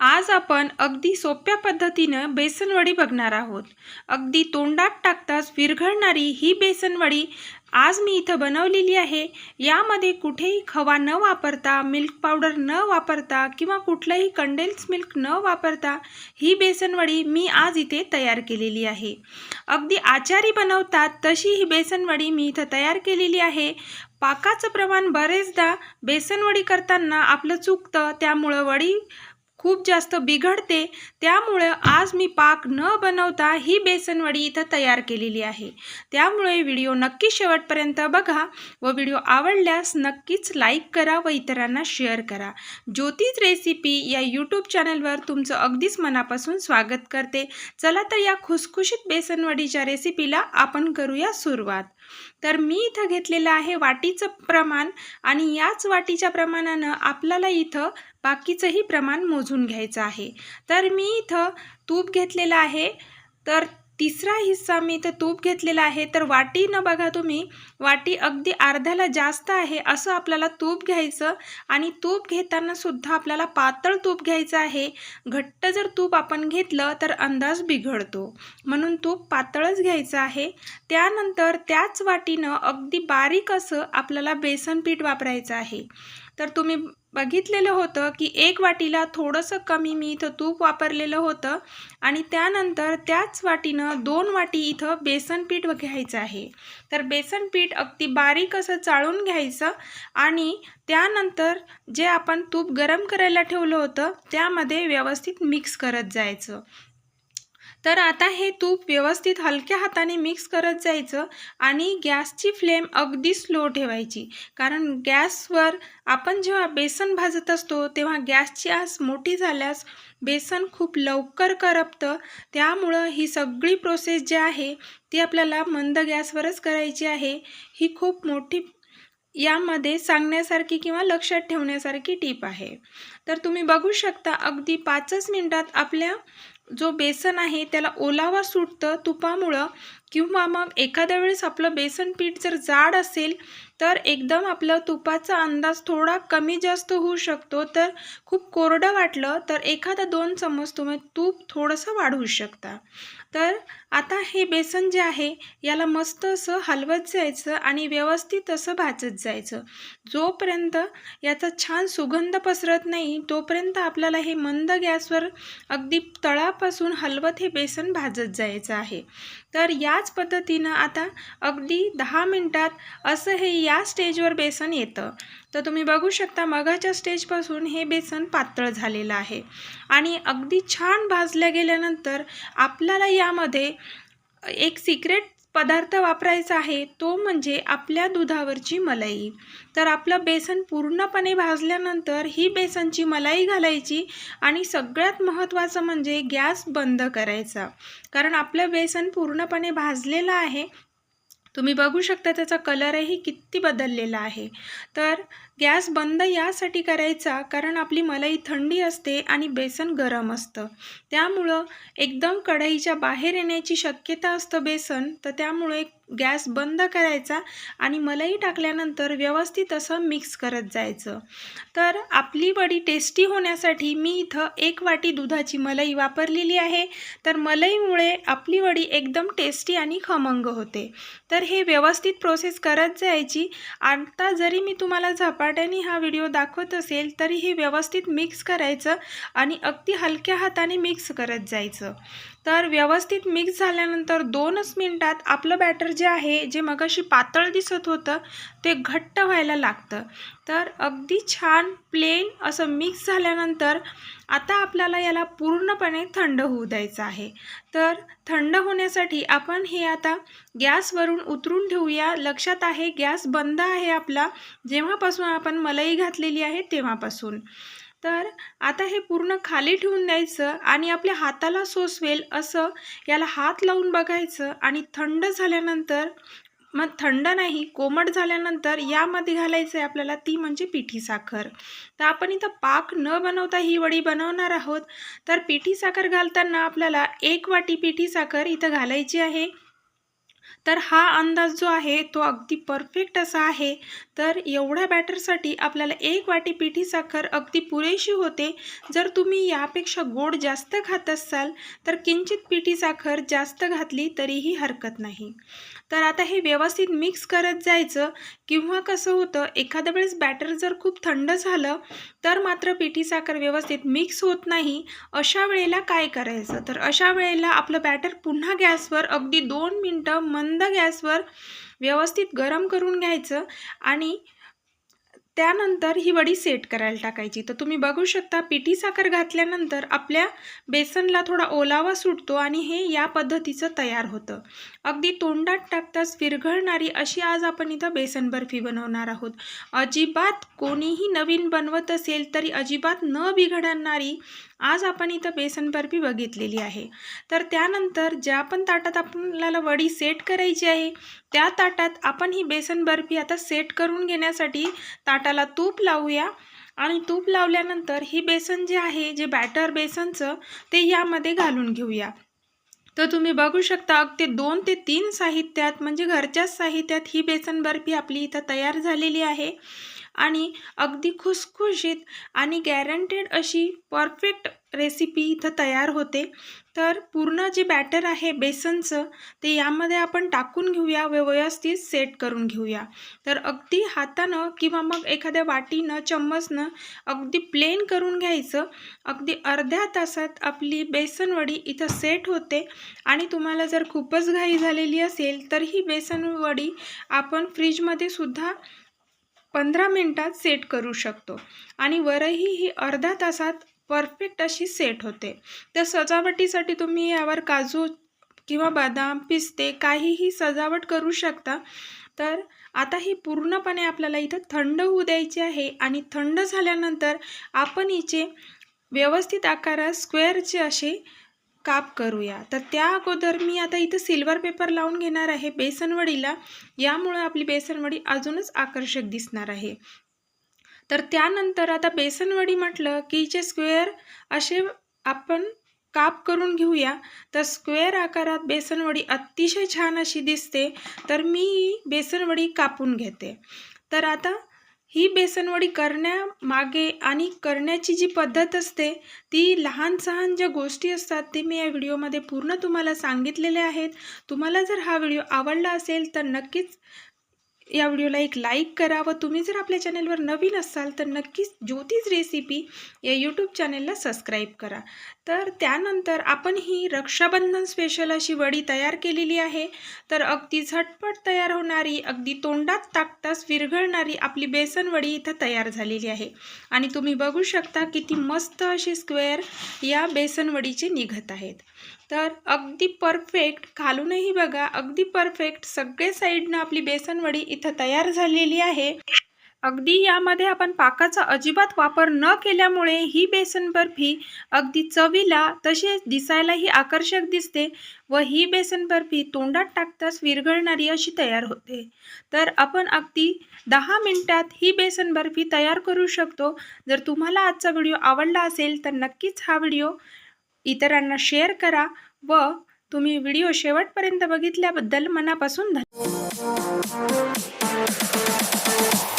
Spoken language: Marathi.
आज आपण अगदी सोप्या पद्धतीनं बेसनवडी बघणार आहोत. अगदी तोंडात टाकताच विरघळणारी ही बेसनवडी आज मी इथं बनवलेली आहे. यामध्ये कुठेही खवा न वापरता मिल्क पावडर न वापरता किंवा कुठलंही कंडेन्स मिल्क न वापरता ही बेसनवडी मी आज इथे तयार केलेली आहे. अगदी आचारी बनवतात तशी ही बेसनवडी मी इथं तयार केलेली आहे. पाकाचं प्रमाण बरेचदा बेसनवडी करताना आपलं चुकतं त्यामुळं वडी खूप जास्त बिघडते त्यामुळं आज मी पाक न बनवता ही बेसनवडी इथं तयार केलेली आहे. त्यामुळे व्हिडिओ नक्की शेवटपर्यंत बघा व व्हिडिओ आवडल्यास नक्कीच लाईक करा व इतरांना शेअर करा. ज्योतिष रेसिपी या यूट्यूब चॅनलवर तुमचं अगदीच मनापासून स्वागत करते. चला तर या खुसखुशीत बेसनवडीच्या रेसिपीला आपण करूया सुरुवात. तर मी इथं घेतलेलं आहे वाटीचं प्रमाण आणि याच वाटीच्या प्रमाणानं आपल्याला इथं बाकीचंही प्रमाण मोजून घ्यायचं आहे. तर मी इथं तूप घेतलेलं आहे. तर तिसरा हिस्सा मी इथं तूप घेतलेला आहे. तर वाटीनं बघा तुम्ही वाटी अगदी अर्ध्याला जास्त आहे असं आपल्याला तूप घ्यायचं आणि तूप घेताना सुद्धा आपल्याला पातळ तूप घ्यायचं आहे. घट्ट जर तूप आपण घेतलं तर अंदाज बिघडतो. म्हणून तूप पातळच घ्यायचं आहे. त्यानंतर त्याच वाटीनं अगदी बारीक असं आपल्याला बेसन पीठ वापरायचं आहे. तर तुम्ही बघितलेलं होतं की एक वाटीला थोडंसं कमी मी इथं तूप वापरलेलं होतं आणि त्यानंतर त्याच वाटीनं दोन वाटी इथं बेसन पीठ घ्यायचं आहे. तर बेसन पीठ अगदी बारीक असं चाळून घ्यायचं आणि त्यानंतर जे आपण तूप गरम करायला ठेवलं होतं त्यामध्ये व्यवस्थित मिक्स करत जायचं. तर आता हे तूप व्यवस्थित हलक्या हाताने मिक्स करत जायचं आणि गॅसची फ्लेम अगदी स्लो ठेवायची. कारण गॅसवर आपण जेव्हा बेसन भाजत असतो तेव्हा गॅसची आस मोठी झाल्यास बेसन खूप लवकर करपतं. त्यामुळं ही सगळी प्रोसेस जी आहे ती आपल्याला मंद गॅसवरच करायची आहे. ही खूप मोठी यामध्ये सांगण्यासारखी किंवा लक्षात ठेवण्यासारखी टीप आहे. तर तुम्ही बघू शकता अगदी पाचच मिनटात आपल्या जो बेसन आहे त्याला ओलावा सुटतं तुपामुळं किंवा मग एखाद्या वेळेस आपलं बेसन पीठ जर जाड असेल तर एकदम आपलं तुपाचा अंदाज थोडा कमी जास्त होऊ शकतो. तर खूप कोरडं वाटलं तर एखादा दोन चम्मच तुम्ही तूप थोडंसं वाढवू शकता. तर आता हे बेसन जे आहे याला मस्त असं हलवत जायचं आणि व्यवस्थित असं भाजत जायचं. जोपर्यंत याचा छान सुगंध पसरत नाही तोपर्यंत आपल्याला हे मंद गॅसवर अगदी तळापासून हलवत हे बेसन भाजत जायचं आहे. तर याच पद्धतीनं आता अगदी दहा मिनटात असं हे या स्टेजवर बेसन येतं. तर तुम्ही बघू शकता मगाच्या स्टेजपासून हे बेसन पातळ झालेलं आहे. आणि अगदी छान भाजल्या गेल्यानंतर आपल्याला या यामध्ये एक सिक्रेट पदार्थ वापरायचा आहे तो म्हणजे आपल्या दुधावरची मलाई. तर आपलं बेसन पूर्णपणे भाजल्यानंतर ही बेसनची मलाई घालायची आणि सगळ्यात महत्त्वाचं म्हणजे गॅस बंद करायचा. कारण आपलं बेसन पूर्णपणे भाजलेलं आहे. तुम्ही बघू शकता त्याचा कलरही किती बदललेला आहे. तर गॅस बंद यासाठी करायचा कारण आपली मलाई थंडी असते आणि बेसन गरम असतं. त्यामुळं एकदम कढईच्या बाहेर येण्याची शक्यता असतं बेसन. तर त्यामुळे गॅस बंद करायचा आणि मलाई टाकल्यानंतर व्यवस्थित असं मिक्स करत जायचं. तर आपली वडी टेस्टी होण्यासाठी मी इथं एक वाटी दुधाची मलाई वापरलेली आहे. तर मलईमुळे आपली वडी एकदम टेस्टी आणि खमंग होते. तर हे व्यवस्थित प्रोसेस करत जायची. आता जरी मी तुम्हाला झपाट्याने हा व्हिडिओ दाखवत असेल तरीही व्यवस्थित मिक्स करायचं आणि अगदी हलक्या हाताने मिक्स करत जायचं. तर व्यवस्थित मिक्स झाल्यानंतर दोनच मिनटात आपलं बॅटर जे आहे जे मगाशी पातळ दिसत होतं ते घट्ट व्हायला लागतं. तर अगदी छान प्लेन असं मिक्स झाल्यानंतर आता आपल्याला याला पूर्णपणे थंड होऊ द्यायचं आहे. तर थंड होण्यासाठी आपण हे आता गॅसवरून उतरून ठेवूया. लक्षात आहे गॅस बंद आहे आपला. जेव्हापासून आपण मलाई घातलेली आहे तेव्हापासून. तर आता हे पूर्ण खाली ठेवून द्यायचं आणि आपल्या हाताला सोसवेल असं याला हात लावून बघायचं आणि थंड झाल्यानंतर मग थंड नाही कोमट झाल्यानंतर यामध्ये घालायचं आहे आपल्याला ती म्हणजे पिठी साखर. तर आपण इथं पाक न बनवता ही वडी बनवणार आहोत. तर पिठी साखर घालताना आपल्याला एक वाटी पिठी साखर इथं घालायची आहे. तर हा अंदाज जो आहे तो अगदी परफेक्ट असा आहे. तर एवढ्या बॅटरसाठी आपल्याला एक वाटी पिठी साखर अगदी पुरेशी होते. जर तुम्ही यापेक्षा गोड जास्त खात असाल तर किंचित पिठी साखर जास्त घातली तरीही हरकत नाही. तर आता हे व्यवस्थित मिक्स करत जायचं. किंवा कसं होतं एखाद्या वेळेस बॅटर जर खूप थंड झालं तर मात्र पिठी साखर व्यवस्थित मिक्स होत नाही. अशा वेळेला काय करायचं? तर अशा वेळेला आपलं बॅटर पुन्हा गॅसवर अगदी दोन मिनटं मंद गॅसवर व्यवस्थित गरम करून घ्यायचं. आणि त्यानंतर ही वडी सेट करायला टाकायची. तर तुम्ही बघू शकता पिठी साखर घातल्यानंतर आपल्या बेसनला थोडा ओलावा सुटतो आणि हे या पद्धतीचं तयार होतं. अगदी तोंडात टाकताच विरघळणारी अशी आज आपण इथं बेसन बर्फी बनवणार आहोत. अजिबात कोणीही नवीन बनवत असेल तरी अजिबात न बिघडणारी आज आपण इथं बेसन बर्फी बघितलेली आहे. तर त्यानंतर ज्या पण ताटात आपल्याला वडी सेट करायची आहे त्या ताटात आपण ही बेसन बर्फी आता सेट करून घेण्यासाठी ताटाला तूप लावूया. आणि तूप लावल्यानंतर ही बेसन जे आहे जे बॅटर बेसनचं ते यामध्ये घालून घेऊया. तर तुम्ही बघू शकता अगदी दोन ते तीन साहित्यात म्हणजे घरच्याच साहित्यात ही बेसन बर्फी आपली इथं तयार झालेली आहे. आणि अगदी खुसखुशीत आणि गॅरंटेड अशी परफेक्ट रेसिपी इथं तयार होते. तर पूर्ण जे बॅटर आहे बेसनचं ते यामध्ये आपण टाकून घेऊया व व्यवस्थित सेट करून घेऊया. तर अगदी हातानं किंवा मग एखाद्या वाटीनं चम्मचनं अगदी प्लेन करून घ्यायचं. अगदी अर्ध्या तासात आपली बेसनवडी इथं सेट होते. आणि तुम्हाला जर खूपच घाई झालेली असेल तर ही बेसनवडी आपण फ्रीजमध्ये सुद्धा पंधरा मिनटात सेट करू शकतो. आणि वरही ही अर्धा तासात परफेक्ट अशी सेट होते. तर सजावटीसाठी तुम्ही यावर काजू किंवा बदाम पिस्ते काहीही सजावट करू शकता. तर आता ही पूर्णपणे आपल्याला इथं थंड होऊ द्यायची आहे आणि थंड झाल्यानंतर आपण हिचे व्यवस्थित आकारात स्क्वेअरचे असे काप करूया. तर त्या अगोदर मी आता इथं सिल्वर पेपर लावून घेणार आहे बेसनवडीला. यामुळं आपली बेसनवडी अजूनच आकर्षक दिसणार आहे. तर त्यानंतर आता बेसनवडी म्हटलं की जे स्क्वेअर असे आपण काप करून घेऊया. तर स्क्वेअर आकारात बेसनवडी अतिशय छान अशी दिसते. तर मी बेसनवडी कापून घेते. तर आता ही बेसनवडी करण्यामागे आणि करण्याची जी पद्धत असते ती लहान सहान ज्या गोष्टी असतात ते मी या व्हिडिओमध्ये पूर्ण तुम्हाला सांगितलेले आहेत. तुम्हाला जर हा व्हिडिओ आवडला असेल तर नक्कीच या व्हिडिओला एक लाईक करा व तुम्ही जर आपल्या चॅनलवर नवीन असाल तर नक्कीच ज्योतिष रेसिपी या यूट्यूब चॅनलला सबस्क्राईब करा. तर त्यानंतर आपण ही रक्षाबंधन स्पेशल अशी वडी तयार केलेली आहे. तर अगदी झटपट तयार होणारी अगदी तोंडात टाकताच विरघळणारी आपली बेसन वडी इथं तयार झालेली आहे. आणि तुम्ही बघू शकता किती मस्त अशी स्क्वेअर या बेसनवडीचे निघत आहेत. तर अगदी परफेक्ट खालूनही बघा अगदी परफेक्ट सगळे साईडनं आपली बेसन वडी इथं तयार झालेली आहे. अगदी यामध्ये आपण पाकाचा अजिबात वापर न केल्यामुळे ही बेसन बर्फी अगदी चवीला तसेच दिसायलाही आकर्षक दिसते व ही बेसन बर्फी तोंडात टाकताच विरघळणारी अशी तयार होते. तर आपण अगदी दहा मिनटात ही बेसन बर्फी तयार करू शकतो. जर तुम्हाला आजचा व्हिडिओ आवडला असेल तर नक्कीच हा व्हिडिओ इतरांना शेअर करा व तुम्ही व्हिडिओ शेवटपर्यंत बघितल्याबद्दल मनापासून धन्यवाद. よし!